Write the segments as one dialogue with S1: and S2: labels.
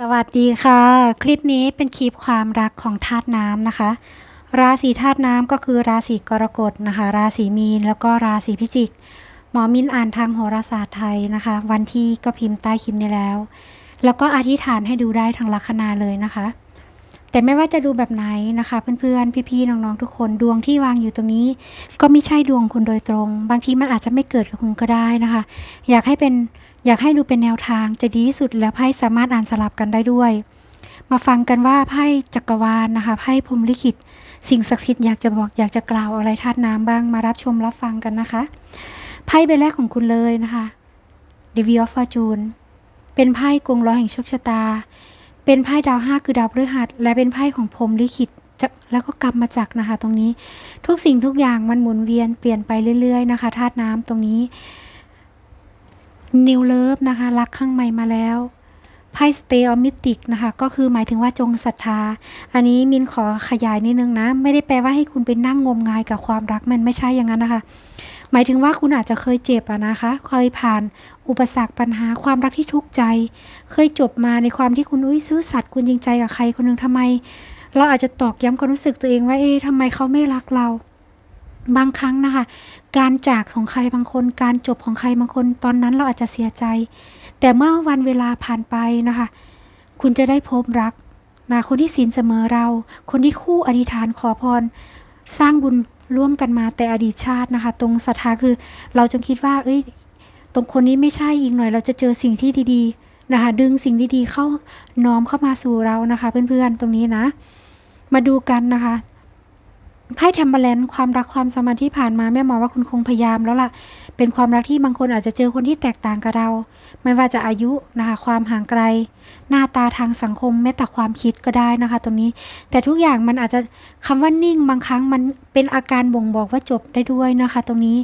S1: สวัสดีค่ะ คลิปนี้เป็นคลิปความรักของธาตุน้ำนะคะ ราศีธาตุน้ำก็คือราศีกรกฎนะคะ ราศีมีนแล้วก็ราศีพิจิก หมอมินอ่านทางโหราศาสตร์ไทยนะคะ วันที่ก็พิมพ์ใต้คลิปนี้แล้ว แล้วก็อธิษฐานให้ดูได้ทางลัคนาเลยนะคะ แต่ไม่ว่าจะดูแบบไหนนะคะ เพื่อนๆ พี่ๆ น้องๆ ทุกคนดวงที่วางอยู่ตรงนี้ ก็ไม่ใช่ดวงคุณโดยตรง บางทีมันอาจจะไม่เกิดกับคุณก็ได้นะคะ อยากให้เป็น อยากให้ดูเป็นแนวทางจะดีที่สุดและไพ่สามารถอ่านสลับกันได้ด้วย มาฟังกันว่าไพ่จักรวาลนะคะไพ่พรมลิขิต สิ่งศักดิ์สิทธิ์อยากจะบอกอยากจะกล่าวอะไรธาตุน้ำบ้างมารับชมรับฟังกันนะคะไพ่ใบแรกของคุณเลยนะคะ The Wheel of Fortune เป็นไพ่กงล้อแห่งโชคชะตา เป็นไพ่ดาวห้าคือดาวพฤหัส และเป็นไพ่ของพรมลิขิตแล้วก็กรรมมาจากนะคะ ตรงนี้ทุกสิ่งทุกอย่างมันหมุนเวียนเปลี่ยนไปเรื่อย ๆ นะคะธาตุน้ำตรงนี้ นิวเลิฟนะคะรักข้างใหม่มาแล้วไพ่สเตอมิติกนะคะ ก็คือหมายถึงว่าจงศรัทธา อันนี้มินขอขยายนิดนึงนะ ไม่ได้แปลว่าให้คุณไปนั่งงมงายกับความรักมันไม่ใช่อย่างนั้นนะคะ หมายถึงว่าคุณอาจจะเคยเจ็บอะนะคะ เคยผ่านอุปสรรคปัญหาความรักที่ทุกข์ใจ เคยจบมาในความที่คุณอุ้ยซื่อสัตย์คุณจริงใจกับใครคนหนึ่งทำไม เราอาจจะตอกย้ำความรู้สึกตัวเองว่าเอ๊ะทำไมเขาไม่รักเรา บางครั้งนะคะ การจากของใครบางคน การจบของใครบางคนตอนนั้นเราอาจจะเสียใจ แต่เมื่อวันเวลาผ่านไปนะคะ คุณจะได้พบรักนะคนที่ศีลเสมอเรา คนที่คู่อธิษฐานขอพร สร้างบุญร่วมกันมาแต่อดีตชาตินะคะ ตรงศรัทธาคือเราจงคิดว่า เอ้ย ตรงคนนี้ไม่ใช่อีกหน่อย เราจะเจอสิ่งที่ดีๆนะคะ ดึงสิ่งดีๆเข้าน้อมเข้ามาสู่เรานะคะ เพื่อนๆตรงนี้นะ มาดูกันนะคะ ไพ่แทมเบลนความรักความสมพันธ์ที่ผ่านมาแม่มองว่าคุณคงพยายามแล้วล่ะ เป็นความรักที่บางคนอาจจะเจอคนที่แตกต่างกับเรา ไม่ว่าจะอายุนะคะความห่างไกล หน้าตาทางสังคมแม้แต่ความคิดก็ได้นะคะตรงนี้ แต่ทุกอย่างมันอาจจะคำว่านิ่งบางครั้งมันเป็นอาการบ่งบอกว่าจบได้ด้วยนะคะ ตรงนี้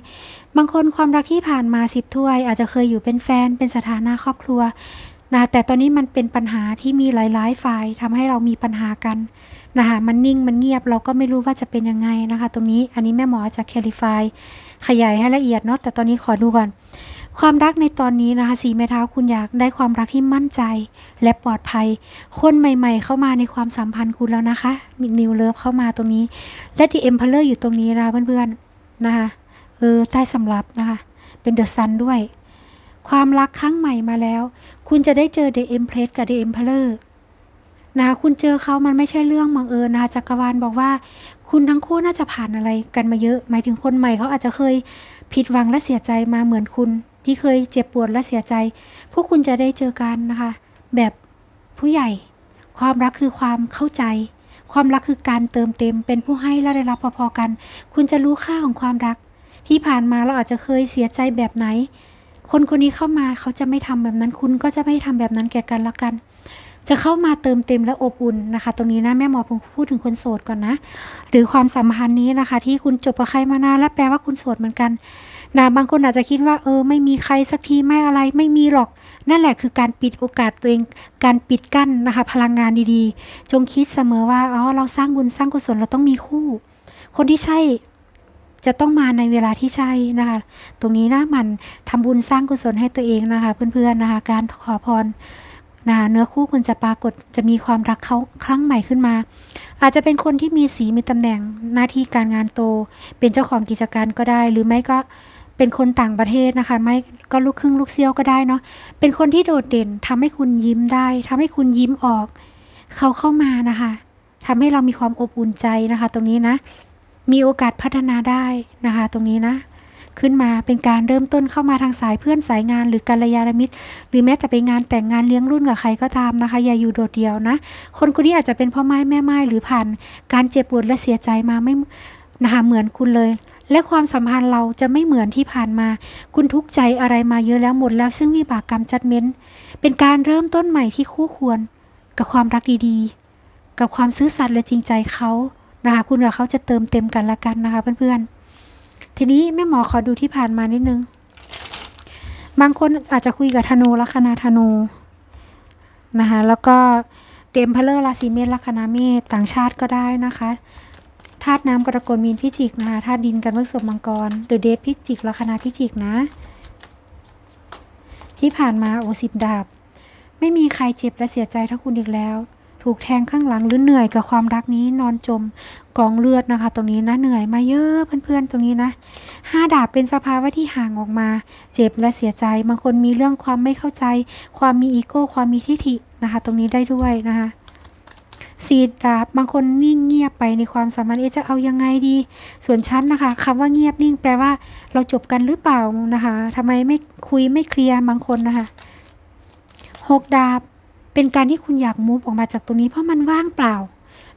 S1: บางคนความรักที่ผ่านมาสิบถ้วย อาจจะเคยอยู่เป็นแฟนเป็นสถานะครอบครัวนะแต่ตอนนี้มันเป็นปัญหาที่มีหลาย ๆ ฝ่ายทำให้เรามีปัญหากัน นะคะมันนิ่งมันเงียบเราก็ไม่รู้ว่าจะเป็นยังไงนะคะ ตรงนี้อันนี้แม่หมอจะแคลิฟายขยายให้ละเอียดเนาะแต่ตอนนี้ขอดูก่อน ความรักในตอนนี้นะคะสีเมท้าคุณอยากได้ความรักที่มั่นใจและปลอดภัย คนใหม่ ๆ เข้ามาในความสัมพันธ์คุณแล้วนะคะมีนิวเลิฟเข้ามาตรงนี้ และดีเอ็มเพลเลอร์อยู่ตรงนี้นะเพื่อนๆนะคะเออใต้สำรับนะคะ เป็นเดอะซันด้วย ความรักครั้งใหม่มาแล้ว คุณจะได้เจอเดอะเอ็มเพลสกับเดอะเอ็มเพลเลอร์ นะคะคุณเจอเขามันไม่ใช่เรื่องบังเอิญนะคะจักรวาลบอกว่า คุณทั้งคู่น่าจะผ่านอะไรกันมาเยอะ หมายถึงคนใหม่เขาอาจจะเคยผิดหวังและเสียใจมาเหมือนคุณ ที่เคยเจ็บปวดและเสียใจ พวกคุณจะได้เจอกันนะคะ แบบผู้ใหญ่ ความรักคือความเข้าใจ ความรักคือการเติมเต็ม เป็นผู้ให้และได้รับพอๆกัน คุณจะรู้ค่าของความรัก ที่ผ่านมาเราอาจจะเคยเสียใจแบบไหนคนคนนี้เข้ามาเขาจะไม่ทำแบบนั้นคุณก็จะไม่ทำแบบนั้นแก่กันละกัน จะเข้ามาเติมเต็มและอบอุ่นนะคะ ตรงนี้นะแม่หมอผมพูดถึงคนโสดก่อนนะ หรือความสัมพันธ์นี้นะคะ ที่คุณจบกับใครมานานและแปลว่าคุณโสดเหมือนกันนะบางคนอาจจะคิดว่าเออไม่มีใครสักทีไม่อะไรไม่มีหรอก นั่นแหละคือการปิดโอกาสตัวเองการปิดกั้นนะคะ พลังงานดีๆ จงคิดเสมอว่าอ๋อเราสร้างบุญสร้างกุศลเราต้องมีคู่ คนที่ใช่จะต้องมาในเวลาที่ใช่นะคะ ตรงนี้นะมันทำบุญสร้างกุศลให้ตัวเองนะคะ เพื่อนๆนะคะ การขอพร นะคะเนื้อคู่คุณจะปรากฏจะมีความรักเขาครั้งใหม่ขึ้นมา อาจจะเป็นคนที่มีสีมีตำแหน่งหน้าที่การงานโต เป็นเจ้าของกิจการก็ได้ หรือไม่ก็เป็นคนต่างประเทศนะคะ ไม่ก็ลูกครึ่งลูกเซี่ยวก็ได้เนาะเป็นคนที่โดดเด่นทำให้คุณยิ้มได้ทำให้คุณยิ้มออก เขาเข้ามานะคะทำให้เรามีความอบอุ่นใจนะคะ ตรงนี้นะ มีโอกาสพัฒนาได้นะคะ ตรงนี้นะ ขึ้นมาเป็นการเริ่มต้นเข้ามาทางสายเพื่อนสายงาน หรือกัลยาณมิตร หรือแม้แต่ไปงานแต่งงานเลี้ยงรุ่นกับใครก็ตามนะคะ อย่าอยู่โดดเดี่ยวนะ คนคนนี้อาจจะเป็นพ่อไม้แม่ไม้หรือผ่าน การเจ็บปวดและเสียใจมาไม่นะคะเหมือนคุณเลย และความสัมพันธ์เราจะไม่เหมือนที่ผ่านมา คุณทุกข์ใจอะไรมาเยอะแล้วหมดแล้วซึ่งวิบากกรรมจัดเม้น เป็นการเริ่มต้นใหม่ที่คู่ควร กับความรักดีๆ กับความซื่อสัตย์และจริงใจเขานะคะคุณกับเขาจะเติมเต็มกันละกันนะคะเพื่อนๆ ทีนี้แม่หมอขอดูที่ผ่านมานิดนึง บางคนอาจจะคุยกับธนูลัคนาธนูนะคะแล้วก็เดมเพลเลอร์ราศีเมษลัคนาเมษต่างชาติก็ได้นะคะธาตุน้ำกรกฎมีนพิจิกนะคะธาตุดินกันพฤษภมังกรเดอะเดทพิจิกลัคนาพิจิกนะ ที่ผ่านมาโอสิบดาบ ไม่มีใครเจ็บและเสียใจเท่าคุณอีกแล้ว ถูกแทงข้างหลังหรือเหนื่อยกับความรักนี้นอนจมกองเลือดนะคะ ตรงนี้นะเหนื่อยมาเยอะเพื่อนๆตรงนี้นะห้าดาบเป็นสภาวะที่ห่างออกมา เจ็บและเสียใจบางคนมีเรื่องความไม่เข้าใจ ความมีอีโก้ความมีทิฐินะคะ ตรงนี้ได้ด้วยนะคะสีดาบบางคนนิ่งเงียบไปในความสัมพันธ์เอจะเอายังไงดี ส่วนฉันนะคะคำว่าเงียบนิ่งแปลว่า เราจบกันหรือเปล่านะคะทำไมไม่คุยไม่เคลียร์บางคนนะคะหกดาบ เป็นการที่คุณอยากมูฟออกมาจากตรงนี้เพราะมันว่างเปล่า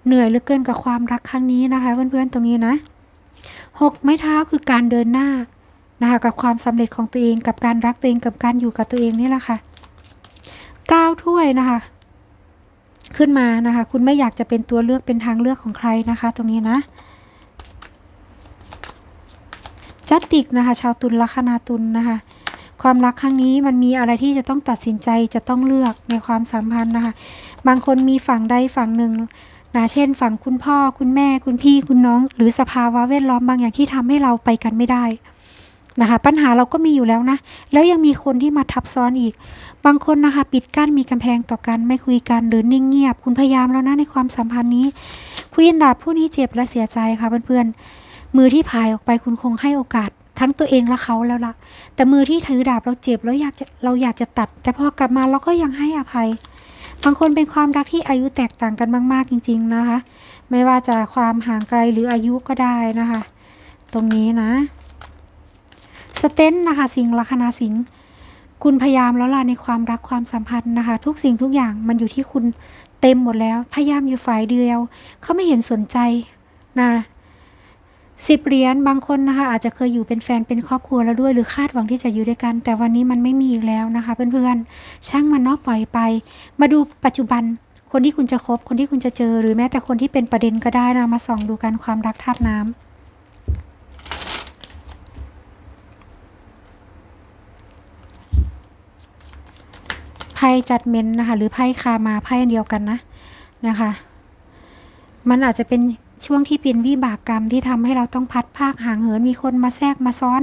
S1: เหนื่อยเหลือเกินกับความรักครั้งนี้นะคะ เพื่อนๆตรงนี้นะหกไม้เท้าคือการเดินหน้านะคะกับความสำเร็จของตัวเองกับการรักตัวเองกับการอยู่กับตัวเองนี่แหละค่ะเก้าถ้วยนะคะ ขึ้นมานะคะ คุณไม่อยากจะเป็นตัวเลือกเป็นทางเลือกของใครนะคะ ตรงนี้นะจัตติกนะคะ ชาวตุลลัคนาตุลนะคะ ความรักครั้งนี้มันมีอะไรที่จะต้องตัดสินใจจะต้องเลือกในความสัมพันธ์นะคะ บางคนมีฝั่งใดฝั่งหนึ่งนะเช่น ฝั่งคุณพ่อคุณแม่คุณพี่คุณน้อง หรือสภาวะแวดล้อมบางอย่างที่ทำให้เราไปกันไม่ได้นะคะปัญหาเราก็มีอยู่แล้วนะ แล้วยังมีคนที่มาทับซ้อนอีก บางคนนะคะปิดกั้นมีกำแพงต่อกันไม่คุยกันหรือนิ่งเงียบ คุณพยายามแล้วนะในความสัมพันธ์นี้ควีนดาบผู้นี้เจ็บและเสียใจค่ะเพื่อนๆมือที่พายออกไปคุณคงให้โอกาส ทั้งตัวเองและเขาแล้วล่ะ แต่มือที่ถือดาบเราเจ็บแล้วอยากจะเราอยากจะตัด แต่พอกลับมาเราก็ยังให้อภัย บางคนเป็นความรักที่อายุแตกต่างกันมากๆจริง ๆนะคะ ไม่ว่าจะความห่างไกลหรืออายุก็ได้นะคะ ตรงนี้นะ สเตนนะคะสิงห์ลัคนาสิงห์คุณพยายามแล้วล่ะในความรักความสัมพันธ์นะคะ ทุกสิ่งทุกอย่างมันอยู่ที่คุณเต็มหมดแล้ว พยายามอยู่ฝ่ายเดียว เขาไม่เห็นสนใจนะ สิบเหรียญบางคนนะคะอาจจะเคยอยู่เป็นแฟนเป็นครอบครัวแล้วด้วยหรือคาดหวังที่จะอยู่ด้วยกัน แต่วันนี้มันไม่มีอีกแล้วนะคะ เพื่อนๆ ช่างมันเนอกปล่อยไป มาดูปัจจุบันคนที่คุณจะคบคนที่คุณจะเจอหรือแม้แต่คนที่เป็นประเด็นก็ได้นะมาส่องดูกันความรักธาตุน้ำไพ่จัดเมนนะคะ หรือไพ่คามาไพ่เดียวกันนะนะคะ มันอาจจะเป็น ช่วงที่เป็นวิบากกรรมที่ทำให้เราต้องพัดภาคห่างเหิน มีคนมาแทรกมาซ้อน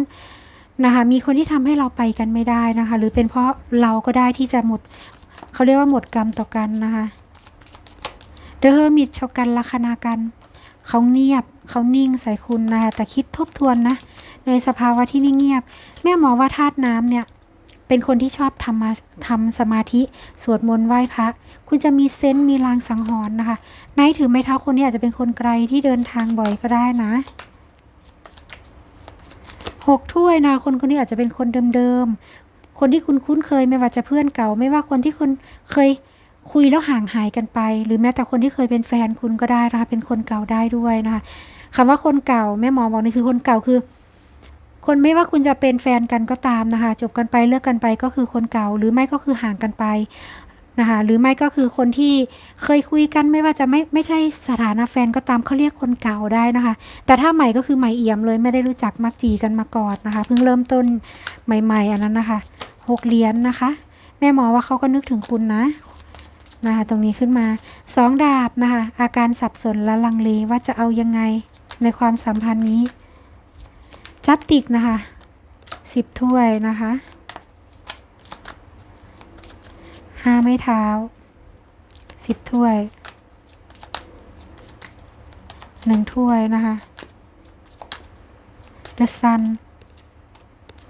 S1: นะคะมีคนที่ทำให้เราไปกันไม่ได้นะคะ หรือเป็นเพราะเราก็ได้ที่จะหมดเขาเรียกว่าหมดกรรมต่อกันนะคะเดอะเฮอร์มิตชกันลัคนากันเขาเงียบเขานิ่งใส่คุณนะคะแต่คิดทบทวนนะในสภาวะที่นิ่งเงียบ แม่หมอว่าธาตุน้ำเนี่ย เป็นคนที่ชอบทำมาทำสมาธิสวดมนต์ไหว้พระคุณจะมีเซนต์มีลางสังหรณ์นะคะนท์ถือไม้เท้าคนนี้อาจจะเป็นคนไกลที่เดินทางบ่อยก็ได้นะหกถ้วยนะคนคนนี้อาจจะเป็นคนเดิมๆคนที่คุณคุ้นเคยไม่ว่าจะเพื่อนเก่า ไม่ว่าคนที่คุณเคยคุยแล้วห่างหายกันไป หรือแม้แต่คนที่เคยเป็นแฟนคุณก็ได้นะคะเป็นคนเก่าได้ด้วยนะคะคำว่าคนเก่าแม่หมอบอกนี่คือคนเก่าคือ คนไม่ว่าคุณจะเป็นแฟนกันก็ตามนะคะ จบกันไปเลิกกันไปก็คือคนเก่า หรือไม่ก็คือห่างกันไปนะคะ หรือไม่ก็คือคนที่เคยคุยกันไม่ว่าจะไม่ไม่ใช่สถานะแฟนก็ตามเขาเรียกคนเก่าได้นะคะ แต่ถ้าใหม่ก็คือใหม่เอี่ยมเลยไม่ได้รู้จักมักจีกันมาก่อนนะคะ เพิ่งเริ่มต้นใหม่ๆอันนั้นนะคะหกเหรียญนนะคะ แม่หมอว่าเขาก็นึกถึงคุณนะนะคะตรงนี้ขึ้นมาสองดาบนะคะอาการสับสนและลังเลว่าจะเอายังไงในความสัมพันธ์นี้ จัตติกนะคะสิบถ้วยนะคะห้าไม้เท้าสิบถ้วยหนึ่งถ้วยนะคะ The Sun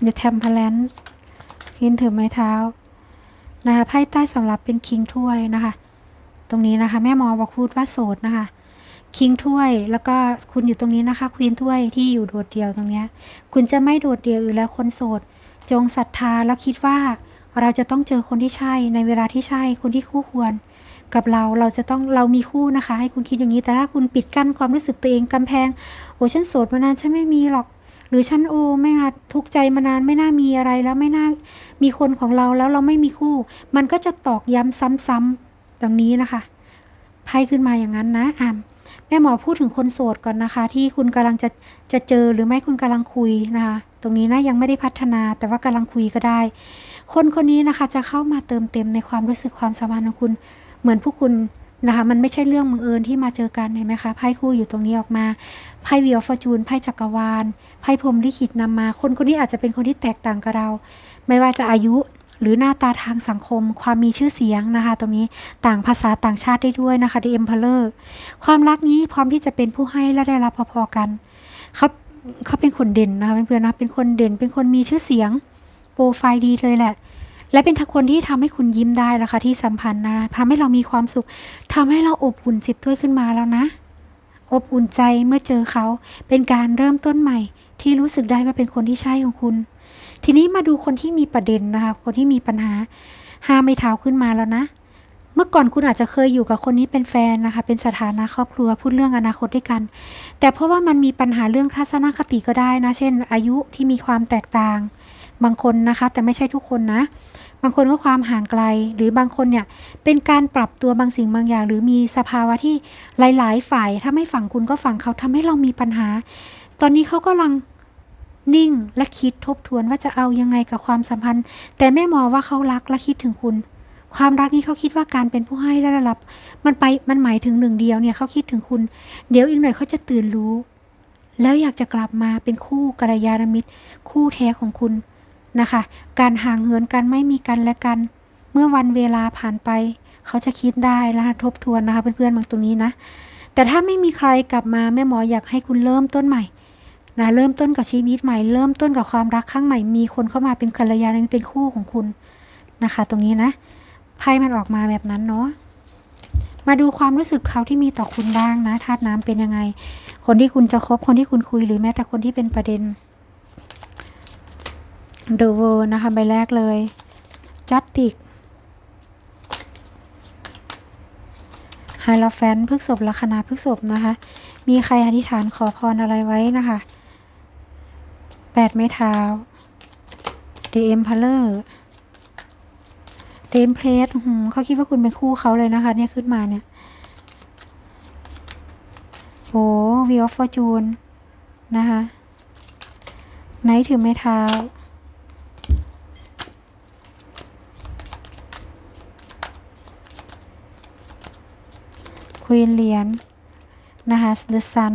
S1: The Temperance คินถือไม้เท้านะคะไพ่ใต้สำหรับเป็นคิงถ้วยนะคะ ตรงนี้นะคะ แม่หมอบอกพูดว่าโสดนะคะ คิงถ้วย แล้วก็คุณอยู่ตรงนี้นะคะควีนถ้วยที่อยู่โดดเดี่ยวตรงเนี้ย คุณจะไม่โดดเดี่ยวอยู่แล้วคนโสด จงศรัทธาแล้วคิดว่า เราจะต้องเจอคนที่ใช่ในเวลาที่ใช่คนที่คู่ควร กับเราเราจะต้องเรามีคู่นะคะ ให้คุณคิดอย่างนี้แต่ถ้าคุณปิดกั้นความรู้สึกตัวเองกำแพงโอ้ฉันโสดมานานฉันไม่มีหรอก หรือฉันโอ้ไม่น่าทุกใจมานานไม่น่ามีอะไรแล้วไม่น่ามีคนของเราแล้วเราไม่มีคู่ มันก็จะตอกย้ำซ้ำๆตรงนี้นะคะไพ่ขึ้นมาอย่างนั้นนะอะ แม่หมอพูดถึงคนโสดก่อนนะคะ ที่คุณกำลังจะจะเจอหรือไม่คุณกำลังคุยนะคะ ตรงนี้นะยังไม่ได้พัฒนา แต่ว่ากำลังคุยก็ได้ คนคนนี้นะคะจะเข้ามาเติมเต็มในความรู้สึกความสัมพันธ์ของคุณ เหมือนผู้คุณนะคะมันไม่ใช่เรื่องบังเอิญที่มาเจอกันเห็นไหมคะไพ่คู่อยู่ตรงนี้ออกมาไพ่วีอฟอร์จูนไพ่จักรวาลไพ่พรมลิขิตนำมา คนคนนี้อาจจะเป็นคนที่แตกต่างกับเรา ไม่ว่าจะอายุ หรือหน้าตาทางสังคม ความมีชื่อเสียงนะคะ ตรงนี้ต่างภาษาต่างชาติได้ด้วยนะคะ The Emperor ความรักนี้พร้อมที่จะเป็นผู้ให้และได้รับพอๆกันเขาเขาเป็นคนเด่นนะคะเพื่อนๆนะเป็นคนเด่นเป็นคนมีชื่อเสียงโปรไฟล์ดีเลยแหละ และเป็นทคนที่ทำให้คุณยิ้มได้ละค่ะที่สัมพันธ์นะทำให้เรามีความสุขทำให้เราอบอุ่นสิบถ้วยขึ้นมาแล้วนะ อบอุ่นใจเมื่อเจอเขา เป็นการเริ่มต้นใหม่ที่รู้สึกได้ว่าเป็นคนที่ใช่ของคุณ ทีนี้มาดูคนที่มีประเด็นนะคะ คนที่มีปัญหาห้าไม่เท้าขึ้นมาแล้วนะ เมื่อก่อนคุณอาจจะเคยอยู่กับคนนี้เป็นแฟนนะคะ เป็นสถานะครอบครัวพูดเรื่องอนาคตด้วยกัน แต่เพราะว่ามันมีปัญหาเรื่องทัศนคติก็ได้นะ เช่น อายุที่มีความแตกต่าง บางคนนะคะ แต่ไม่ใช่ทุกคนนะ บางคนก็ความห่างไกล หรือบางคนเนี่ยเป็นการปรับตัวบางสิ่งบางอย่าง หรือมีสภาวะที่หลาย ๆ ฝ่าย ถ้าไม่ฝั่งคุณก็ฝั่งเขาทำให้เรามีปัญหา ตอนนี้เขากำลัง นิ่งและคิดทบทวนว่าจะเอายังไงกับความสัมพันธ์ แต่แม่มองว่าเขารักและคิดถึงคุณ ความรักนี้เขาคิดว่าการเป็นผู้ให้และรับ มันไปมันหมายถึงหนึ่งเดียวเนี่ยเขาคิดถึงคุณ เดี๋ยวอีกหน่อยเขาจะตื่นรู้ แล้วอยากจะกลับมาเป็นคู่กัลยาณมิตร คู่แท้ของคุณนะคะ การห่างเหินกันไม่มีกันและกัน เมื่อวันเวลาผ่านไป เขาจะคิดได้แล้วทบทวนนะคะเพื่อนๆบางตรงนี้นะแต่ถ้าไม่มีใครกลับมาแม่หมออยากให้คุณเริ่มต้นใหม่ นะเริ่มต้นกับชีวิตใหม่ เริ่มต้นกับความรักครั้งใหม่ มีคนเข้ามาเป็นกัลยาณมิตรเป็นคู่ของคุณนะคะ ตรงนี้นะไพ่มันออกมาแบบนั้นเนาะมาดูความรู้สึกเขาที่มีต่อคุณบ้างนะธาตุน้ำเป็นยังไง คนที่คุณจะคบคนที่คุณคุยหรือแม้แต่คนที่เป็นประเด็น The World นะคะใบแรกเลยจัตติกไฮลาแฟนพฤกษบลัคนาพฤกษบนะคะ มีใครอธิษฐานขอพรอะไรไว้นะคะ แปดไม้เท้า The Emperor The Empress อื้อหือเขาคิดว่าคุณเป็นคู่เขาเลยนะคะ เนี่ยขึ้นมาเนี่ย โอ้ Wheel of Fortune นะคะไนท์ถือไม้เท้า ควีนเหรียญนะคะ The Sun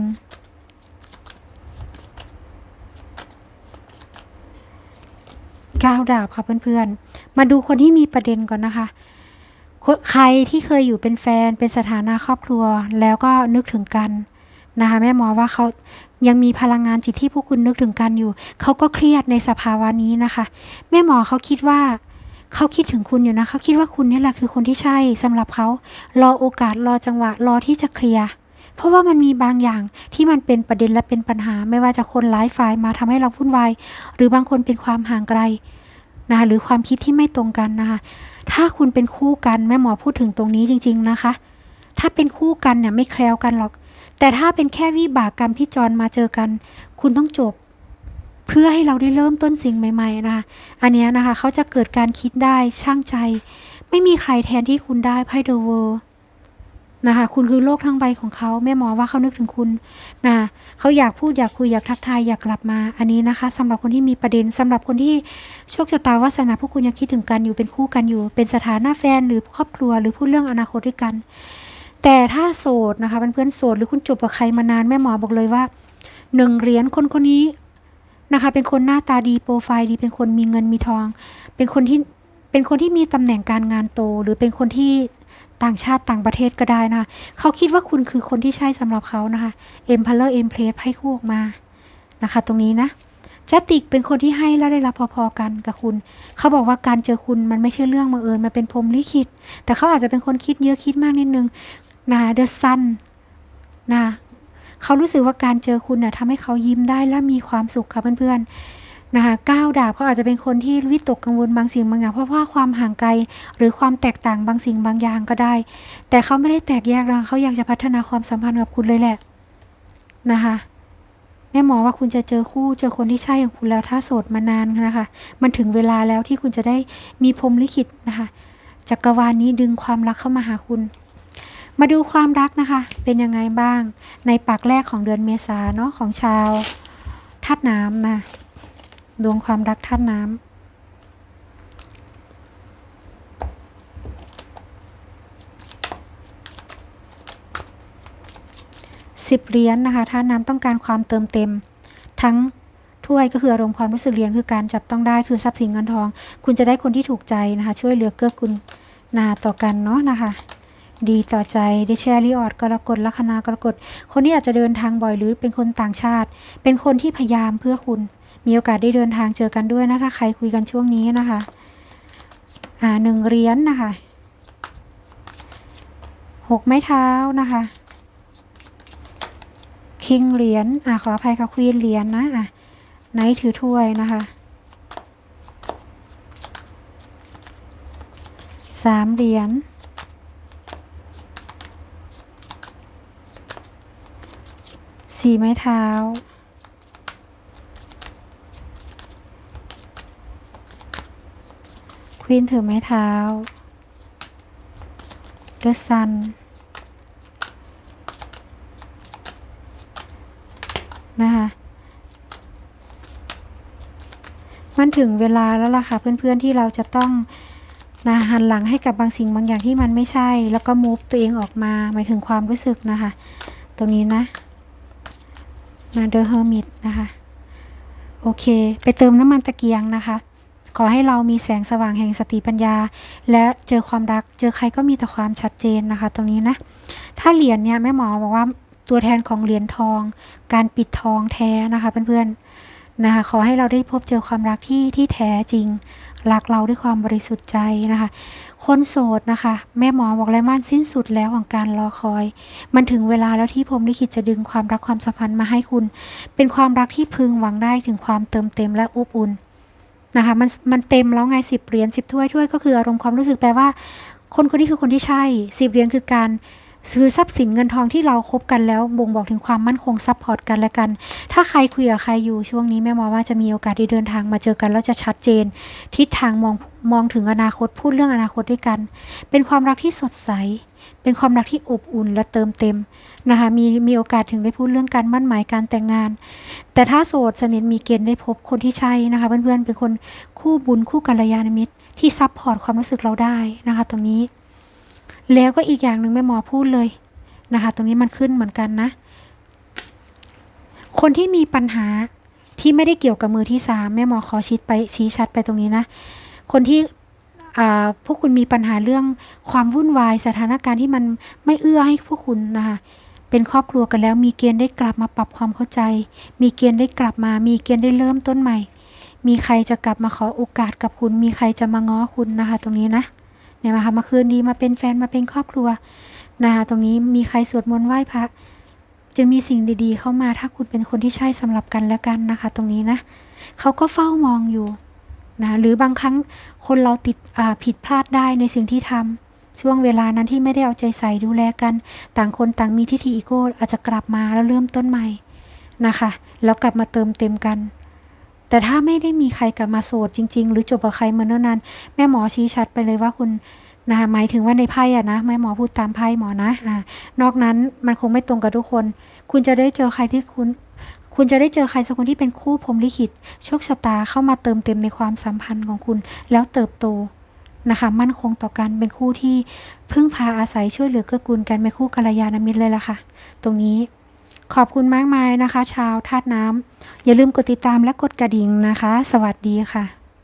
S1: ก้าวดาบค่ะเพื่อนๆ มาดูคนที่มีประเด็นก่อนนะคะ ใครที่เคยอยู่เป็นแฟนเป็นสถานะครอบครัวแล้วก็นึกถึงกันนะคะแม่หมอว่าเขายังมีพลังงานจิตที่พวกคุณนึกถึงกันอยู่ เขาก็เครียดในสภาวะนี้นะคะ แม่หมอเขาคิดว่าเขาคิดถึงคุณอยู่นะเขาคิดว่าคุณนี่แหละคือคนที่ใช่สำหรับเขารอโอกาสรอจังหวะรอที่จะเคลียร์เพราะว่ามันมีบางอย่างที่มันเป็นประเด็นและเป็นปัญหา ไม่ว่าจะคนร้ายฝ่ายมาทำให้เราวุ่นวายหรือบางคนเป็นความห่างไกล นะคะหรือความคิดที่ไม่ตรงกันนะคะถ้าคุณเป็นคู่กันแม่หมอพูดถึงตรงนี้จริง ๆนะคะ ถ้าเป็นคู่กันเนี่ยไม่แคล้วกันหรอก แต่ถ้าเป็นแค่วิบากกรรมที่จรมาเจอกัน คุณต้องจบ เพื่อให้เราได้เริ่มต้นสิ่งใหม่ ๆ นะคะ อันนี้นะคะเขาจะเกิดการคิดได้ช่างใจ ไม่มีใครแทนที่คุณได้ไพ่เดอะเวิร์ นะคะ คุณคือโลกทั้งใบของเขาแม่หมอว่าเขานึกถึงคุณนะเขาอยากพูดอยากคุยอยากทักทายอยากกลับมา อันนี้นะคะสำหรับคนที่มีประเด็นสำหรับคนที่โชคชะตาวาสนาพวกคุณยังคิดถึงกันอยู่เป็นคู่กันอยู่ เป็นสถานะแฟนหรือครอบครัว หรือพูดเรื่องอนาคตด้วยกัน แต่ถ้าโสดนะคะเพื่อนๆโสดหรือคุณจบกับใครมานานแม่หมอบอกเลยว่าหนึ่งเหรียญคนคนนี้นะคะเป็นคนหน้าตาดีโปรไฟล์ดีเป็นคนมีเงินมีทอง เป็นคนที่เป็นคนที่มีตำแหน่งการงานโต หรือเป็นคนที่ ต่างชาติต่างประเทศก็ได้นะคะเขาคิดว่าคุณคือคนที่ใช่สำหรับเขานะคะเอ็มพ r เลอร์เอ็มเพลสให้คู่ออกมานะคะ ตรงนี้นะจัติกเป็นคนที่ให้และได้รับพอๆกันกับคุณ เขาบอกว่าการเจอคุณมันไม่ใช่เรื่องบังเอิญมันเป็นพรมลิขิต แต่เขาอาจจะเป็นคนคิดเยอะคิดมากนิดนึงนะเดอะซันนะเขารู้สึกว่าการเจอคุณนะ่ะทำให้เขายิ้มได้และมีความสุขค่ะเพื่อนๆ นะคะก้าวดาบเขาอาจจะเป็นคนที่วิตกกังวลบางสิ่งบางอย่างเพราะว่าความห่างไกลหรือความแตกต่างบางสิ่งบางอย่างก็ได้ แต่เขาไม่ได้แตกแยกนะเขาอยากจะพัฒนาความสัมพันธ์กับคุณเลยแหละนะคะแม่หมอว่าคุณจะเจอคู่เจอคนที่ใช่ของคุณแล้วถ้าโสดมานานนะคะ มันถึงเวลาแล้วที่คุณจะได้มีพรมลิขิตนะคะจักรวาลนี้ดึงความรักเข้ามาหาคุณ มาดูความรักนะคะ เป็นยังไงบ้างในปากแรกของเดือนเมษาเนาะของชาวธาตุน้ำนะ ดวงความรักธาตุน้ำสิบเหรียญนนะคะธาน้ำต้องการความเติมเต็ม ทั้งถ้วยก็คืออารมณ์ความรู้สึกเหรียญคือการจับต้องได้คือทรัพย์สินเงินทอง คุณจะได้คนที่ถูกใจนะคะ ช่วยเหลือเกื้อกูลนาต่อกันเนาะนะคะ ดีต่อใจได้แชร์รีออดกรกฎลัคนากรกฎคนที่อาจจะเดินทางบ่อยหรือเป็นคนต่างชาติ เป็นคนที่พยายามเพื่อคุณ มีโอกาสได้เดินทางเจอกันด้วยนะถ้าใครคุยกันช่วงนี้นะคะอ่าหนึ่งเหรียญนะคะหกไม้เท้านะคะคิงเหรียญอ่าขออภัยค่ะควีนเหรียญนะอะไนท์ถือถ้วยนะคะสามเหรียญสี่ไม้เท้า ควีนถือไม้เท้าเดอะซันนะคะ มันถึงเวลาแล้วล่ะค่ะเพื่อนๆที่เราจะต้องนะหันหลังให้กับบางสิ่งบางอย่างที่มันไม่ใช่ แล้วก็มูฟตัวเองออกมาหมายถึงความรู้สึกนะคะ ตรงนี้นะมาเดอะเฮอร์มิตนะคะ โอเค ไปเติมน้ำมันตะเกียงนะคะ ขอให้เรามีแสงสว่างแห่งสติปัญญา และเจอความรัก เจอใครก็มีแต่ความชัดเจนนะคะ ตรงนี้นะ ถ้าเหรียญเนี่ยแม่หมอบอกว่าตัวแทนของเหรียญทอง การปิดทองแท้นะคะเพื่อนๆนะคะ ขอให้เราได้พบเจอความรักที่ที่แท้จริงรักเราด้วยความบริสุทธิ์ใจนะคะ คนโสดนะคะ แม่หมอบอกแล้วมันสิ้นสุดแล้วของการรอคอย มันถึงเวลาแล้วที่ผมลิขิตจะดึงความรักความสัมพันธ์มาให้คุณ เป็นความรักที่พึงหวังได้ถึงความเติมเต็มและอบอุ่น นะคะมันมันเต็มแล้วไงสิบเหรียญสิบถ้วยถ้วยก็คืออารมณ์ความรู้สึกแปลว่า คนคนนี้คือคนที่ใช่สิบเหรียญคือการ ซื้อทรัพย์สินเงินทองที่เราคบกันแล้วบ่งบอกถึงความมั่นคงซัพพอร์ตกันและกัน ถ้าใครคุยกับใครอยู่ช่วงนี้แม่มองว่าจะมีโอกาสได้เดินทางมาเจอกันแล้วจะชัดเจน ทิศทางมองมองถึงอนาคตพูดเรื่องอนาคตด้วยกัน เป็นความรักที่สดใส เป็นความรักที่อบอุ่นและเติมเต็มนะคะมีมีโอกาสถึงได้พูดเรื่องการมั่นหมายการแต่งงาน แต่ถ้าโสดสนิทมีเกณฑ์ได้พบคนที่ใช่นะคะเพื่อนๆเป็นคนคู่บุญคู่กัลยาณมิตรที่ซับพอร์ตความรู้สึกเราได้นะคะตรงนี้ แล้วก็อีกอย่างหนึ่งแม่หมอพูดเลยนะคะ ตรงนี้มันขึ้นเหมือนกันนะ คนที่มีปัญหาที่ไม่ได้เกี่ยวกับมือที่สามแม่หมอขอชี้ไปชี้ชัดไปตรงนี้นะ คนที่พวกคุณมีปัญหาเรื่องความวุ่นวายสถานการณ์ที่มันไม่เอื้อให้พวกคุณนะคะเป็นครอบครัวกันแล้ว มีเกณฑ์ได้กลับมาปรับความเข้าใจ มีเกณฑ์ได้กลับมา มีเกณฑ์ได้เริ่มต้นใหม่ มีใครจะกลับมาขอโอกาสกับคุณ มีใครจะมาง้อคุณนะคะ ตรงนี้นะ เนี่ยมาค่ะมาคืนดีมาเป็นแฟนมาเป็นครอบครัวนะคะตรงนี้มีใครสวดมนต์ไหว้พระจะมีสิ่งดีๆ เข้ามาถ้าคุณเป็นคนที่ใช่สำหรับกันและกันนะคะ ตรงนี้นะเขาก็เฝ้ามองอยู่นะหรือบางครั้งคนเราติดผิดพลาดได้ในสิ่งที่ทำช่วงเวลานั้นที่ไม่ได้เอาใจใส่ดูแลกัน ต่างคนต่างมีทิฏฐิอีโก้อาจจะกลับมาแล้วเริ่มต้นใหม่นะคะ แล้วกลับมาเติมเต็มกัน แต่ถ้าไม่ได้มีใครกลับมาโสดจริง ๆ หรือจบกับใครเมื่อนั้นแม่หมอชี้ชัดไปเลยว่าคุณนะคะหมายถึงว่าในไพ่อะนะแม่หมอพูดตามไพ่หมอนะอ่านอกนั้นมันคงไม่ตรงกับทุกคน คุณจะได้เจอใครที่คุณคุณจะได้เจอใครสักคนที่เป็นคู่พรหมลิขิตโชคชะตาเข้ามาเติมเต็มในความสัมพันธ์ของคุณ แล้วเติบโตนะคะมั่นคงต่อกันเป็นคู่ที่พึ่งพาอาศัยช่วยเหลือเกื้อกูลกันเป็นคู่กัลยาณมิตรเลยล่ะค่ะ ตรงนี้ ขอบคุณมากมายนะคะ ชาวธาตุน้ำอย่าลืมกดติดตามและกดกระดิ่งนะคะ สวัสดีค่ะ